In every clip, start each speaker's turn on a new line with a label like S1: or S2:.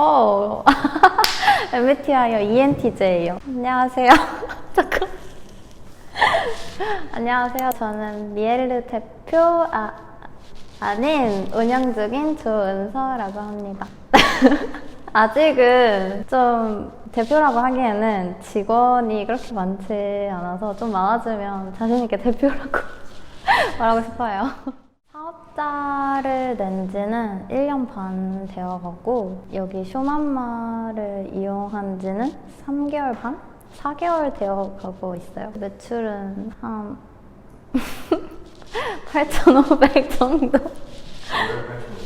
S1: 어, MBTI요, ENTJ요. 안녕하세요. 잠깐. 안녕하세요. 저는 미엘르 대표, 아, 아닌 운영 중인 조은서라고 합니다. 아직은 좀 대표라고 하기에는 직원이 그렇게 많지 않아서 좀 많아지면 자신있게 대표라고 말하고 싶어요. 사업자를 낸 지는 1년 반 되어가고 여기 쇼맘마를 이용한 지는 3개월 반? 4개월 되어가고 있어요. 매출은 한 8,500 정도?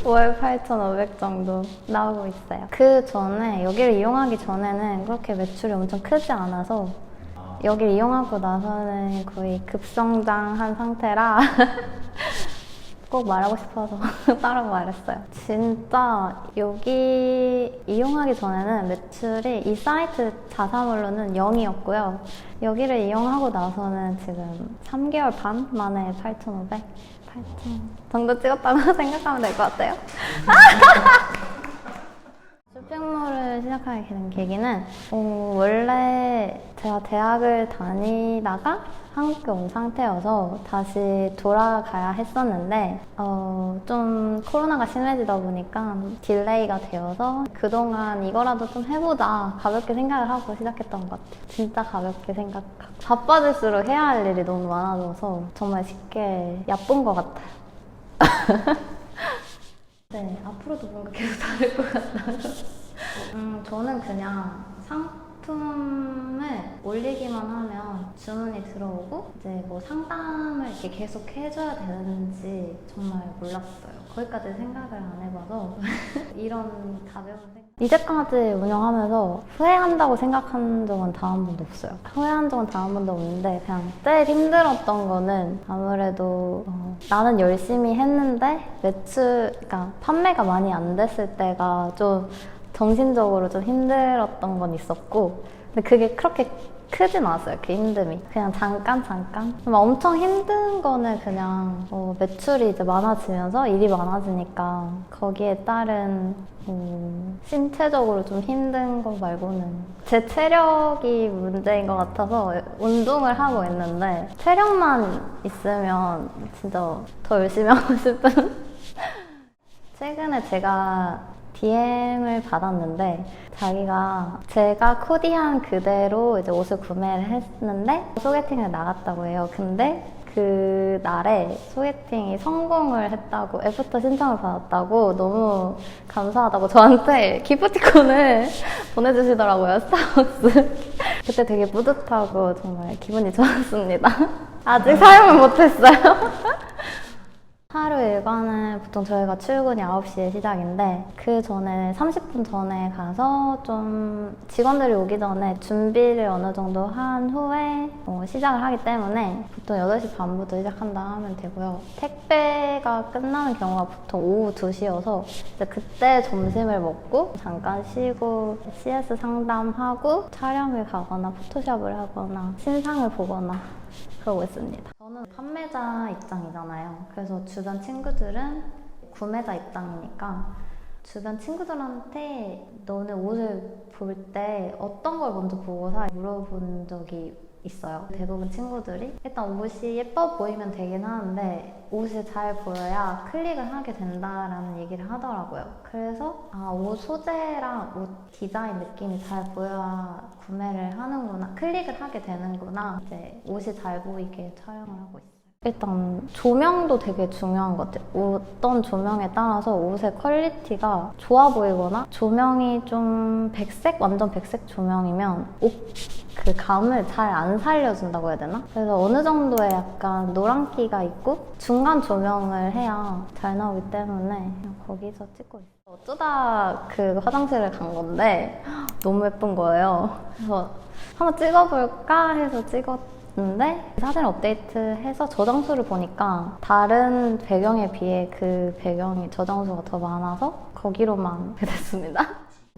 S1: 월 8,500 정도 나오고 있어요. 그 전에 여기를 이용하기 전에는 그렇게 매출이 엄청 크지 않아서 여기를 이용하고 나서는 거의 급성장한 상태라 꼭 말하고 싶어서 따로 말했어요. 진짜 여기 이용하기 전에는 매출이 이 사이트 자사몰로는 0이었고요. 여기를 이용하고 나서는 지금 3개월 반 만에 8,500, 8,000 정도 찍었다고 생각하면 될 것 같아요. 쇼핑몰을 시작하게 된 계기는 어, 원래 제가 대학을 다니다가 한국에 온 상태여서 다시 돌아가야 했었는데 어, 좀 코로나가 심해지다 보니까 딜레이가 되어서 그동안 이거라도 좀 해보자 가볍게 생각을 하고 시작했던 것 같아요. 진짜 가볍게 생각하고 바빠질수록 해야 할 일이 너무 많아져서 정말 쉽게 얕본 것 같아요. 네, 앞으로도 뭔가 계속 다를 것 같아요. 음, 저는 그냥 상 품을 올리기만 하면 주문이 들어오고 이제 뭐 상담을 이렇게 계속 해줘야 되는지 정말 몰랐어요. 거기까지 생각을 안 해봐서 이런 가벼운 생각. 이제까지 운영하면서 후회한다고 생각한 적은 단 한 번도 없어요. 후회한 적은 단 한 번도 없는데 그냥 제일 힘들었던 거는 아무래도 어, 나는 열심히 했는데 매출, 그러니까 판매가 많이 안 됐을 때가 좀 정신적으로 좀 힘들었던 건 있었고 근데 그게 그렇게 크진 않았어요 그 힘듦이. 그냥 잠깐 잠깐? 막 엄청 힘든 거는 그냥 어, 매출이 이제 많아지면서 일이 많아지니까 거기에 따른 음, 신체적으로 좀 힘든 거 말고는 제 체력이 문제인 것 같아서 운동을 하고 있는데 체력만 있으면 진짜 더 열심히 하고 싶은? 최근에 제가 DM을 받았는데 자기가 제가 코디한 그대로 이제 옷을 구매를 했는데 소개팅을 나갔다고 해요. 근데 그 날에 소개팅이 성공을 했다고 애프터 신청을 받았다고 너무 감사하다고 저한테 기프티콘을 보내주시더라고요 스타벅스. 그때 되게 뿌듯하고 정말 기분이 좋았습니다. 아직 사용을 못했어요 하루 일과는 보통 저희가 출근이 9시에 시작인데 그 전에 30분 전에 가서 좀 직원들이 오기 전에 준비를 어느 정도 한 후에 어, 시작을 하기 때문에 보통 8시 반부터 시작한다 하면 되고요. 택배가 끝나는 경우가 보통 오후 2시여서 이제 그때 점심을 먹고 잠깐 쉬고 CS 상담하고 촬영을 가거나 포토샵을 하거나 신상을 보거나 그러고 있습니다. 저는 판매자 입장이잖아요. 그래서 주변 친구들은 구매자 입장이니까 주변 친구들한테 너네 옷을 볼 때 어떤 걸 먼저 보고 사? 물어본 적이 있어요. 대부분 친구들이 일단 옷이 예뻐 보이면 되긴 하는데 옷이 잘 보여야 클릭을 하게 된다라는 얘기를 하더라고요. 그래서 아, 옷 소재랑 옷 디자인 느낌이 잘 보여야 구매를 하는구나, 클릭을 하게 되는구나. 이제 옷이 잘 보이게 촬영을 하고 있어요. 일단 조명도 되게 중요한 것 같아요. 어떤 조명에 따라서 옷의 퀄리티가 좋아 보이거나 조명이 좀 백색, 완전 백색 조명이면 옷 그 감을 잘 안 살려준다고 해야 되나? 그래서 어느 정도의 약간 노란기가 있고 중간 조명을 해야 잘 나오기 때문에 거기서 찍고 있어요. 어쩌다 그 화장실을 간 건데 너무 예쁜 거예요. 그래서 한번 찍어볼까 해서 찍었 근데 사진 업데이트해서 저장수를 보니까 다른 배경에 비해 그 배경이 저장수가 더 많아서 거기로만 됐습니다.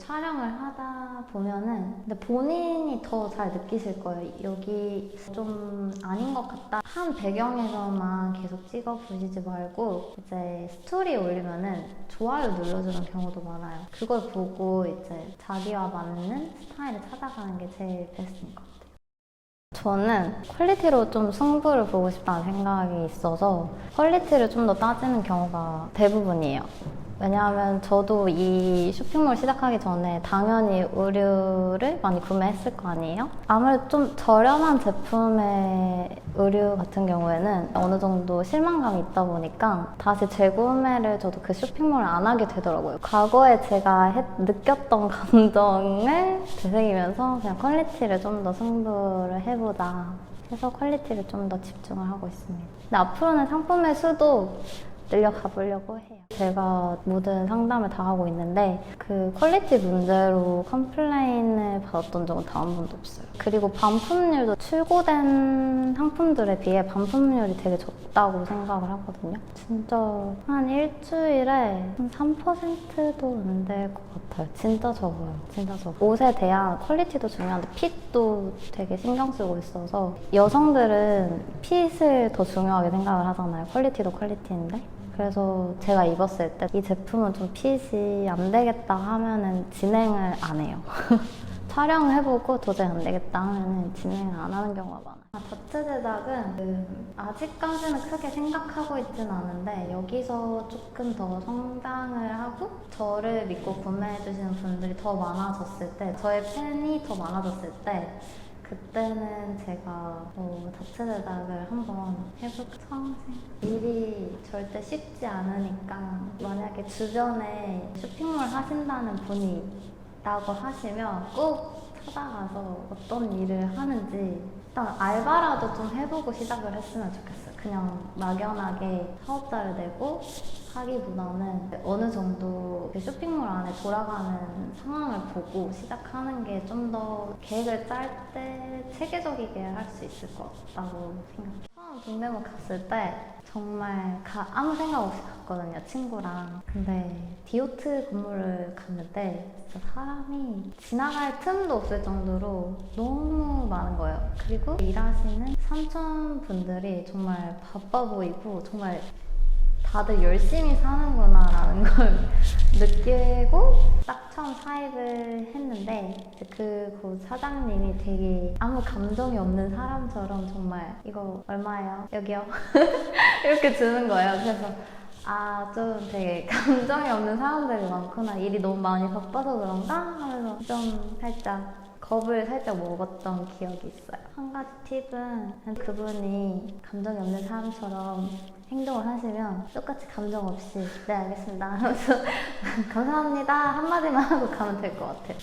S1: 촬영을 하다 보면은 근데 본인이 더 잘 느끼실 거예요. 여기 좀 아닌 것 같다. 한 배경에서만 계속 찍어 보시지 말고 이제 스토리 올리면은 좋아요 눌러주는 경우도 많아요. 그걸 보고 이제 자기와 맞는 스타일을 찾아가는 게 제일 베스트인 것 같아요. 저는 퀄리티로 좀 승부를 보고 싶다는 생각이 있어서 퀄리티를 좀 더 따지는 경우가 대부분이에요. 왜냐하면 저도 이 쇼핑몰 시작하기 전에 당연히 의류를 많이 구매했을 거 아니에요? 아무래도 좀 저렴한 제품의 의류 같은 경우에는 어느 정도 실망감이 있다 보니까 다시 재구매를 저도 그 쇼핑몰을 안 하게 되더라고요. 과거에 제가 했- 느꼈던 감정을 되새기면서 그냥 퀄리티를 좀 더 승부를 해보자 해서 퀄리티를 좀 더 집중을 하고 있습니다. 근데 앞으로는 상품의 수도 늘려가 보려고 해요. 제가 모든 상담을 다 하고 있는데 그 퀄리티 문제로 컴플레인을 받았던 적은 단 한 번도 없어요. 그리고 반품률도 출고된 상품들에 비해 반품률이 되게 적다고 생각을 하거든요. 진짜 한 일주일에 한 3%도 안 될 것 같아요. 진짜 적어요. 진짜 적어. 옷에 대한 퀄리티도 중요한데 핏도 되게 신경 쓰고 있어서 여성들은 핏을 더 중요하게 생각을 하잖아요. 퀄리티도 퀄리티인데. 그래서 제가 입었을 때 이 제품은 좀 핏이 안 되겠다 하면은 진행을 안 해요. 촬영을 해보고 도저히 안 되겠다 하면은 진행을 안 하는 경우가 많아요. 아, 자체 제작은 그 아직까지는 크게 생각하고 있지는 않은데 여기서 조금 더 성장을 하고 저를 믿고 구매해주시는 분들이 더 많아졌을 때 저의 팬이 더 많아졌을 때 그때는 제가 뭐 자체 제작을 한번 해볼까 처음 생각. 일이 절대 쉽지 않으니까 만약에 주변에 쇼핑몰 하신다는 분이 있다고 하시면 꼭 찾아가서 어떤 일을 하는지 일단 알바라도 좀 해보고 시작을 했으면 좋겠어요. 그냥 막연하게 사업자를 내고 하기보다는 어느 정도 그 쇼핑몰 안에 돌아가는 상황을 보고 시작하는 게 좀 더 계획을 짤 때 체계적이게 할 수 있을 것 같다고 생각해요. 동대문 갔을 때 정말 가- 아무 생각 없이 갔거든요, 친구랑. 근데 디오트 건물을 갔는데 진짜 사람이 지나갈 틈도 없을 정도로 너무 많은 거예요. 그리고 일하시는 삼촌 분들이 정말 바빠 보이고 정말 다들 열심히 사는구나라는 걸 느끼고 딱 처음 사입을 했는데 그 곳 사장님이 되게 아무 감정이 없는 사람처럼 정말 이거 얼마예요? 여기요? 이렇게 주는 거예요. 그래서 아, 좀 되게 감정이 없는 사람들이 많구나. 일이 너무 많이 바빠서 그런가? 하면서 좀 살짝 겁을 살짝 먹었던 기억이 있어요. 한 가지 팁은 그분이 감정이 없는 사람처럼 행동을 하시면 똑같이 감정 없이 네 알겠습니다 하면서 감사합니다 한마디만 하고 가면 될 것 같아요.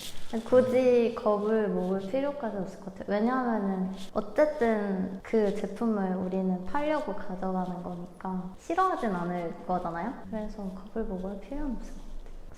S1: 굳이 겁을 먹을 필요까지 없을 것 같아요. 왜냐하면은 어쨌든 그 제품을 우리는 팔려고 가져가는 거니까 싫어하진 않을 거잖아요. 그래서 겁을 먹을 필요는 없을 것 같아요.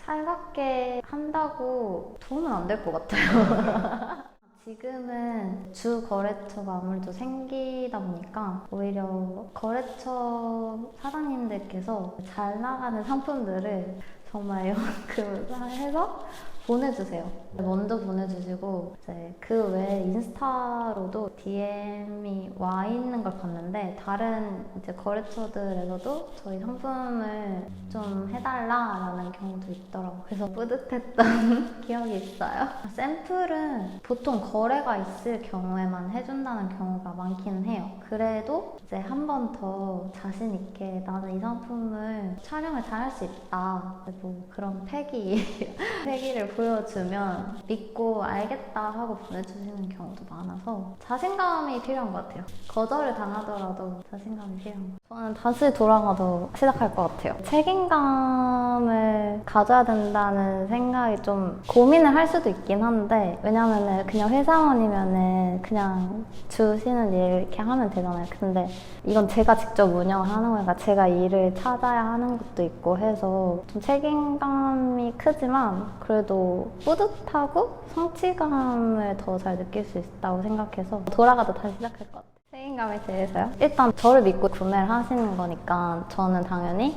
S1: 살갑게 한다고 도움은 안 될 것 같아요. 지금은 주 거래처가 아무래도 생기다 보니까 오히려 거래처 사장님들께서 잘 나가는 상품들을 정말 이만큼 해서 보내주세요. 먼저 보내주시고 이제 그 외에 인스타로도 DM이 와 있는 걸 봤는데 다른 이제 거래처들에서도 저희 상품을 좀 해달라라는 경우도 있더라고요. 그래서 뿌듯했던 기억이 있어요. 샘플은 보통 거래가 있을 경우에만 해준다는 경우가 많기는 해요. 그래도 이제 한 번 더 자신 있게 나는 이 상품을 촬영을 잘 할 수 있다. 뭐 그런 패기, 패기를 보여주면 믿고 알겠다 하고 보내주시는 경우도 많아서 자신감이 필요한 것 같아요. 거절을 당하더라도 자신감이 필요한 것 같아요. 저는 다시 돌아가도 시작할 것 같아요. 책임감을 가져야 된다는 생각이 좀 고민을 할 수도 있긴 한데 왜냐면은 그냥 회사원이면은 그냥 주시는 일 이렇게 하면 되잖아요. 근데 이건 제가 직접 운영을 하는 거니까 제가 일을 찾아야 하는 것도 있고 해서 좀 책임감이 크지만 그래도 뿌듯하고 성취감을 더 잘 느낄 수 있다고 생각해서 돌아가도 다시 시작할 것 같아요. 책임감 책임감에 대해서요? 일단 저를 믿고 구매를 하시는 거니까 저는 당연히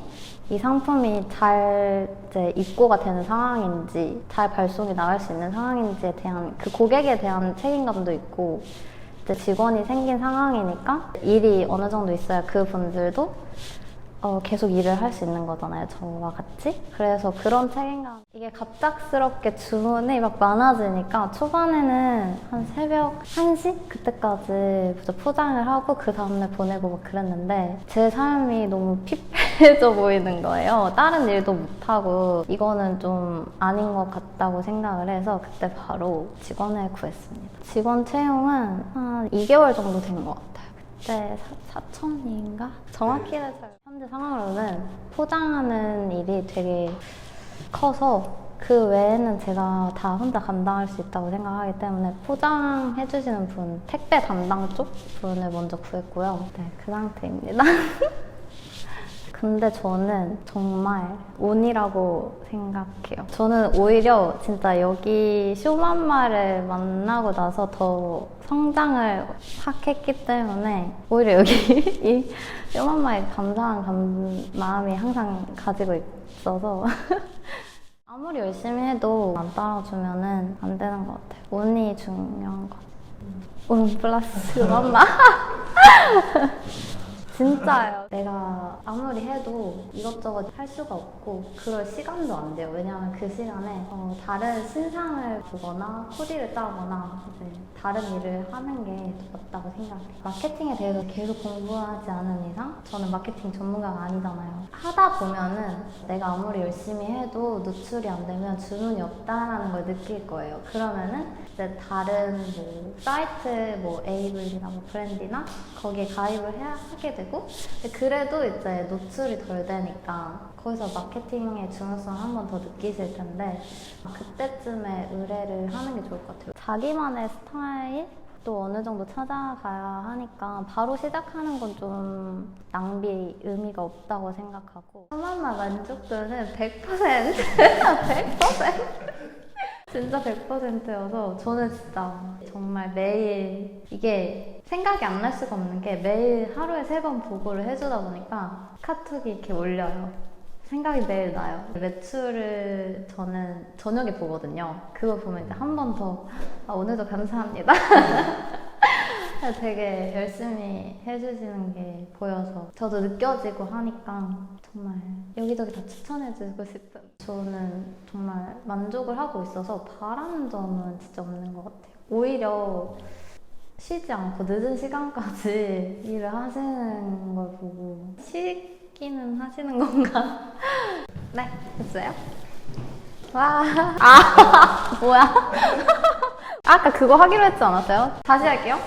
S1: 이 상품이 잘 이제 입고가 되는 상황인지 잘 발송이 나갈 수 있는 상황인지에 대한 그 고객에 대한 책임감도 있고 직원이 생긴 상황이니까 일이 어느 정도 있어야 그 분들도 어, 계속 일을 할 수 있는 거잖아요, 저와 같이. 그래서 그런 책임감. 이게 갑작스럽게 주문이 막 많아지니까 초반에는 한 새벽 1시? 그때까지 포장을 하고 그 다음날 보내고 막 그랬는데 제 삶이 너무 피폐해져 보이는 거예요. 다른 일도 못하고 이거는 좀 아닌 것 같다고 생각을 해서 그때 바로 직원을 구했습니다. 직원 채용은 한 2개월 정도 된 것 같아요. 그때 4천인가? 정확히는 잘 현재 상황으로는 포장하는 일이 되게 커서 그 외에는 제가 다 혼자 감당할 수 있다고 생각하기 때문에 포장해주시는 분, 택배 담당 쪽 분을 먼저 구했고요. 네, 그 상태입니다. 근데 저는 정말 운이라고 생각해요. 저는 오히려 진짜 여기 쇼맘마를 만나고 나서 더 성장을 확 했기 때문에 오히려 여기 이 쇼맘마에 감사한 감- 마음이 항상 가지고 있어서 아무리 열심히 해도 안 따라주면은 안 되는 것 같아요. 운이 중요한 것 같아요. 운 플러스 맘마. 진짜요. 내가 아무리 해도 이것저것 할 수가 없고 그럴 시간도 안 돼요. 왜냐하면 그 시간에 어, 다른 신상을 보거나 코디를 짜거나 이제 다른 일을 하는 게 더 맞다고 생각해요. 마케팅에 대해서 계속 공부하지 않은 이상 저는 마케팅 전문가가 아니잖아요. 하다 보면은 내가 아무리 열심히 해도 노출이 안 되면 주문이 없다라는 걸 느낄 거예요. 그러면은 이제 다른 뭐 사이트 뭐 에이블이나 뭐 브랜디나 거기에 가입을 해야 하게 되고 근데 그래도 이제 노출이 덜 되니까 거기서 마케팅의 중요성을 한번 더 느끼실 텐데 그때쯤에 의뢰를 하는 게 좋을 것 같아요. 자기만의 스타일 또 어느 정도 찾아가야 하니까 바로 시작하는 건 좀 낭비 의미가 없다고 생각하고 하나만 만족도는 100% 100% 진짜 100%여서 저는 진짜 정말 매일 이게 생각이 안 날 수가 없는 게 매일 하루에 세 번 보고를 해주다 보니까 카톡이 이렇게 올려요. 생각이 매일 나요. 매출을 저는 저녁에 보거든요. 그거 보면 이제 한 번 더, 아, 오늘도 감사합니다. 되게 열심히 해주시는 게 보여서 저도 느껴지고 하니까 정말 여기저기 다 추천해주고 싶은 저는 정말 만족을 하고 있어서 바라는 점은 진짜 없는 것 같아요. 오히려 쉬지 않고 늦은 시간까지 일을 하시는 걸 보고 쉬기는 하시는 건가? 네, 됐어요. 와, 아, 뭐야? 아까 그거 하기로 했지 않았어요? 다시 할게요.